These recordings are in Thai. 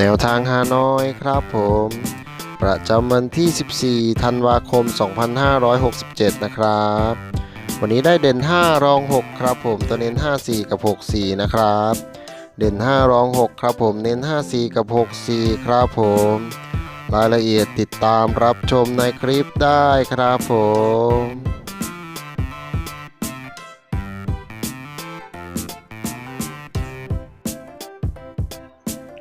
แนวทางฮานอยครับผม ประจำวันที่ 14 ธันวาคม 2567 นะครับ วันนี้ได้เด่น 5 รอง 6 ครับผม ตัวเน้น 54 กับ 64 นะครับ เด่น 5 รอง 6 ครับผม เน้น 54 กับ 64 ครับผม รายละเอียดติดตามรับชมในคลิปได้ครับผม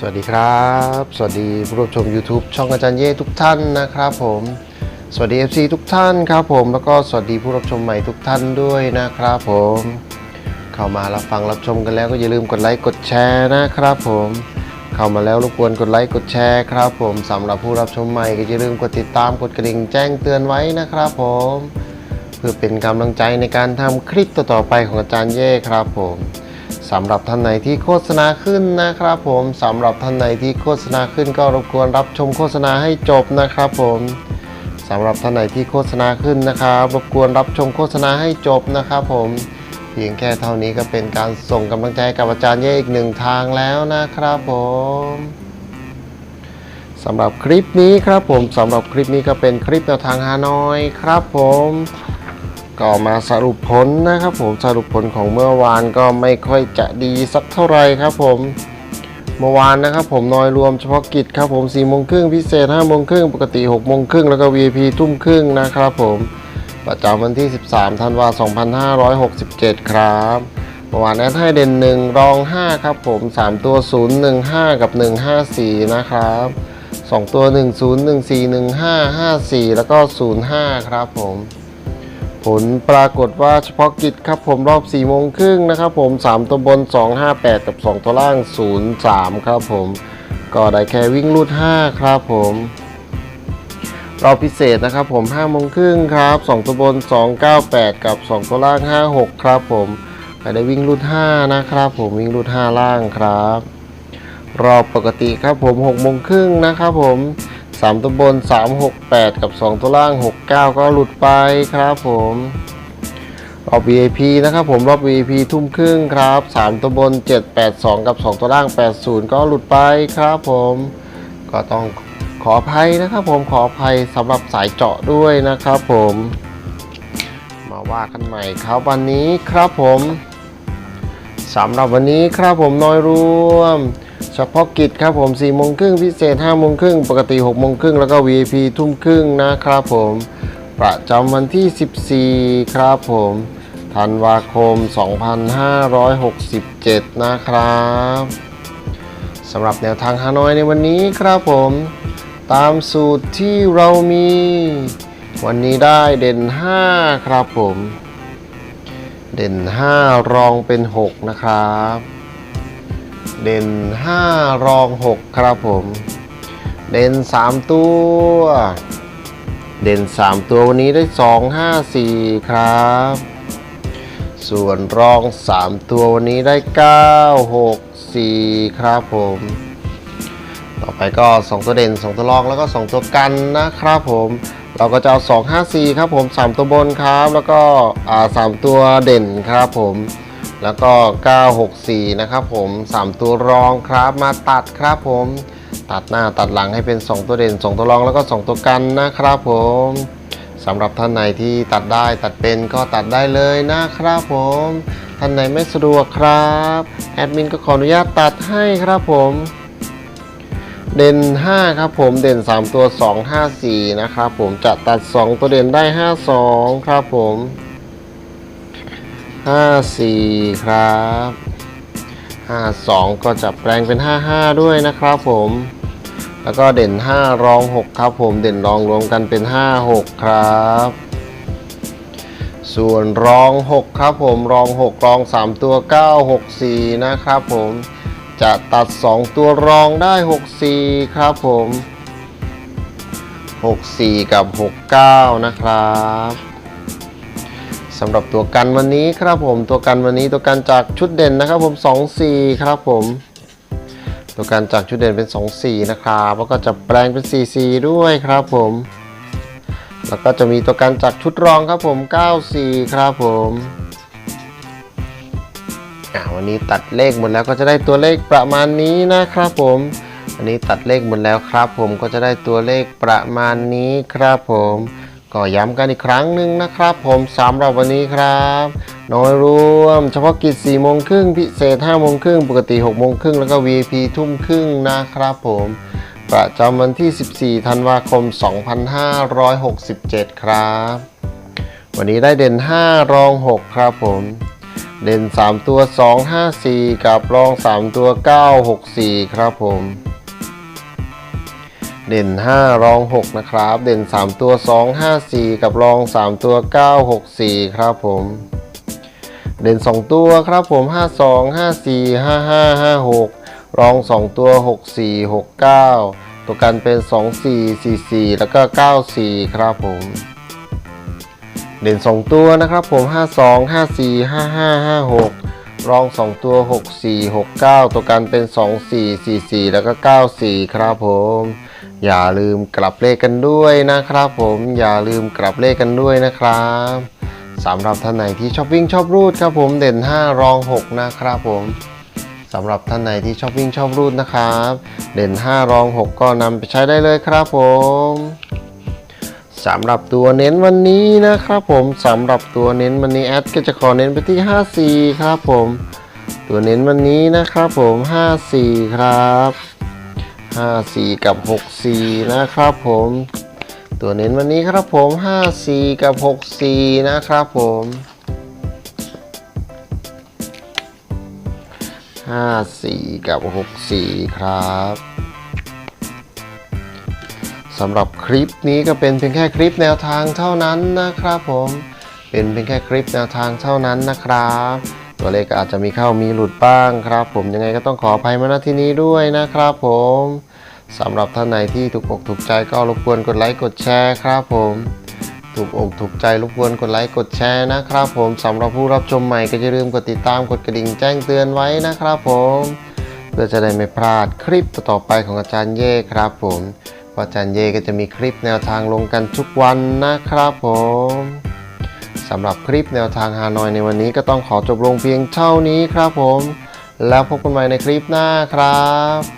สวัสดีครับ สวัสดีผู้รับชม YouTube ช่องอาจารย์เย่ทุกท่านนะครับผม สวัสดี FC ทุกท่านครับผม แล้วก็สวัสดีผู้รับชมใหม่ทุกท่านด้วยนะครับผม เข้ามารับฟังรับชมกันแล้วก็อย่าลืมกดไลค์กดแชร์นะครับผม เข้ามาแล้วรบกวนกดไลค์กดแชร์ครับผมสำหรับผู้รับชมใหม่ก็อย่าลืมกดติดตามกดกระดิ่งแจ้งเตือนไว้นะครับผม เพื่อเป็นกำลังใจในการทำคลิปต่อๆไปของอาจารย์เย่ครับผม สำหรับท่านไหนที่โฆษณาขึ้นนะครับผมสำหรับท่านไหนที่โฆษณาขึ้นก็รบกวนรับชมโฆษณาให้จบนะครับผมสำหรับท่านไหนที่โฆษณาขึ้นนะครับรบกวนรับชมโฆษณาให้จบนะครับผมเพียงแค่เท่านี้ก็เป็นการส่งกำลังใจกับอาจารย์เย่อีกหนึ่งทางแล้วนะครับผมสำหรับคลิปนี้ครับผมสำหรับคลิปนี้ก็เป็นคลิปแนวทางฮานอยครับผม ก็มาสรุปผลนะครับผมสรุปผลของเมื่อวานก็ไม่ค่อยจะดีสักเท่าไหร่ครับผมเมื่อวานนะครับผมนอยรวมเฉพาะกิจครับผม4โมงครึ่งพิเศษ5โมงครึ่งปกติ6โมงครึ่งแล้วก็ VIP ทุ่มครึ่งนะครับผมประจำวันที่ 13ธันวาคม2567 ครับเมื่อวานแอดให้เด่น1รอง 5 ครับผม 3 ตัว 0 1 5 กับ 154 นะครับ 2 ตัว 1 0 1 4 1 5 5 4 แล้วก็ 05 ครับผม ลปรากฏว่าเฉพาะกิจครับผมรอบ4โมงครึ่งนะครับผม 3 ตัวบน 258 กับ 2 ตัวล่าง 03 ครับผม ก็ได้แค่วิ่งรูด 5 ครับผม รอบพิเศษนะครับผม5โมงครึ่งครับ 2 ตัวบน 298 กับ 2 ตัวล่าง 56 ครับผมก็ได้วิ่งรูด 5 นะครับผมวิ่งรูด 5 ล่างครับ รอบปกติครับผม6โมงครึ่งนะครับผม 3 ตัวบน 368 กับ 2 ตัวล่าง 69 ก็หลุดไปครับผมรอบ VIP นะครับผมรอบ VIP ทุ่มครึ่งครับ 3 ตัวบน 782 กับ 2 ตัวล่าง 80 ก็หลุดไปครับผมก็ต้องขออภัยนะครับผมขออภัยสำหรับสายเจาะด้วยนะครับผม มาว่ากันใหม่ครับวันนี้ครับผมสำหรับวันนี้ครับผมน้อยรวม เฉพาะกิจครับผม4โมงครึ่งพิเศษ5โมงครึ่งปกติ6โมงครึ่งแล้วก็ VIP ทุ่มครึ่งนะครับผม ประจำวันที่ 14 ครับผมธันวาคม 2567 นะครับสำหรับแนวทางฮานอยในวันนี้ครับผม ตามสูตรที่เรามี วันนี้ได้เด่น 5 ครับผม เด่น 5 รองเป็น 6 นะครับ เด่น 5 รอง 6 ครับผม เด่น 3 ตัว เด่น 3 ตัววันนี้ได้ 2 5 4 ครับ ส่วนรอง 3 ตัววันนี้ได้ 9 6 4 ครับผม ต่อไปก็ 2 ตัวเด่น 2 ตัวรองแล้วก็ 2 ตัวกันนะครับผมเราก็จะเอา 2 5 4 ครับผม 3 ตัวบนครับ แล้วก็อ่า3ตัวเด่นครับผม แล้วก็ 964 นะครับผม 3 ตัวรองครับ มาตัดครับผม ตัดหน้าตัดหลังให้เป็น 2 ตัวเด่น 2 ตัวรองแล้วก็ 2 ตัวกันนะครับผมสำหรับท่านไหนที่ตัดได้ตัดเป็นก็ตัดได้เลยนะครับผม ท่านไหนไม่สะดวกครับ แอดมินก็ขออนุญาตตัดให้ครับผม เด่น 5 ครับผมเด่น 3 ตัว 2 5 4 นะครับผมจะตัด 2 ตัวเด่นได้ 5 2 ครับผม 5 4 ครับ 5 2 ก็จะแปลงเป็น 5 5 ด้วยนะครับผม แล้วก็เด่น 5 รอง 6 ครับผม เด่นรองรวมกันเป็น 5 6 ครับ ส่วนรอง 6 ครับผม รอง 6 รอง 3 ตัว 9 6 4 นะครับผม จะตัด 2 ตัวรองได้ 6 4 ครับผม 6 4 กับ 6 9 นะครับ สำหรับตัวกันวันนี้ครับผมตัวกันวันนี้ตัวกันจากชุดเด่นนะครับผม2 4ครับผม ตัวกันจากชุดเด่นเป็น 2 4 นะครับแล้วก็จะแปลงเป็น 4 4 ด้วยครับผม แล้วก็จะมีตัวกันจากชุดรองครับผม 94 ครับผมอ่าวันนี้ตัดเลขหมดแล้วก็จะได้ตัวเลขประมาณนี้นะครับผมอันนี้ตัดเลขหมดแล้วครับผมก็จะได้ตัวเลขประมาณนี้ครับผม ก็ย้ำกันอีกครั้งหนึ่งนะครับ ผมสำหรับวันนี้ครับ น้อยรวม เฉพาะกิจ4โมงครึ่งพิเศษ5โมงครึ่งปกติ6โมงครึ่งแล้วก็ VIP ทุ่มครึ่งนะครับผมประจำวันที่ 14 ธันวาคม 2567 ครับ วันนี้ได้เด่น 5 รอง 6 ครับผม เด่น 3 ตัว 2 5 4 กับรอง 3 ตัว 9 6 4 ครับผม เด่น 5 รอง 6 นะครับ เด่น 3 ตัว 2 5 4 กับรอง 3 ตัว 9 6 4 ครับผม เด่น 2 ตัวครับผม 5 2 5 4 5 5 5 6 รอง 2 ตัว 6 4 6 9 ตัวกันเป็น 2 4 4 4 แล้วก็ 9 4 ครับผม เด่น 2 ตัวนะครับผม 5 2 5 4 5 5 5 6รอง 2 ตัว 6 4 6 9 ตัวกันเป็น 2 4 4 4 แล้วก็ 9 4 ครับผม อย่าลืมกลับเลขกันด้วยนะครับผมอย่าลืมกลับเลขกันด้วยนะครับสำหรับท่านไหนที่ชอบวิ่งชอบรูดครับผมเด่น 5 รอง 6 นะครับผมสำหรับท่านไหนที่ชอบวิ่งชอบรูดนะครับ เด่น 5 รอง 6 ก็นำไปใช้ได้เลยครับผมสำหรับตัวเน้นวันนี้นะครับผมสำหรับตัวเน้นวันนี้แอดก็จะขอเน้นไปที่ 54 ครับผม ตัวเน้นวันนี้นะครับผม 54 ครับ 54 กับ 64 นะครับผม ตัวเน้นวันนี้ครับผม 54 กับ 64 นะครับผม 54 กับ 64 ครับสำหรับคลิปนี้ก็เป็นเพียงแค่คลิปแนวทางเท่านั้นนะครับผม เป็นเพียงแค่คลิปแนวทางเท่านั้นนะครับตัวเลขอาจจะมีเข้ามีหลุดบ้างครับ ผมยังไงก็ต้องขออภัยมาณที่นี้ด้วยนะครับผม สำหรับท่านไหนที่ถูกอกถูกใจก็รบกวนกดไลค์กดแชร์ครับผมถูกอกถูกใจรบกวนกดไลค์กดแชร์นะครับผมสำหรับผู้รับชมใหม่ก็อย่าลืมกดติดตามกดกระดิ่งแจ้งเตือนไว้นะครับผมเพื่อจะได้ไม่พลาดคลิปต่อไปของอาจารย์เย่ครับผมเพราะอาจารย์เย่ก็จะมีคลิปแนวทางลงกันทุกวันนะครับผมสำหรับคลิปแนวทางฮานอยในวันนี้ก็ต้องขอจบลงเพียงเท่านี้ครับผม แล้วพบกันใหม่ในคลิปหน้าครับ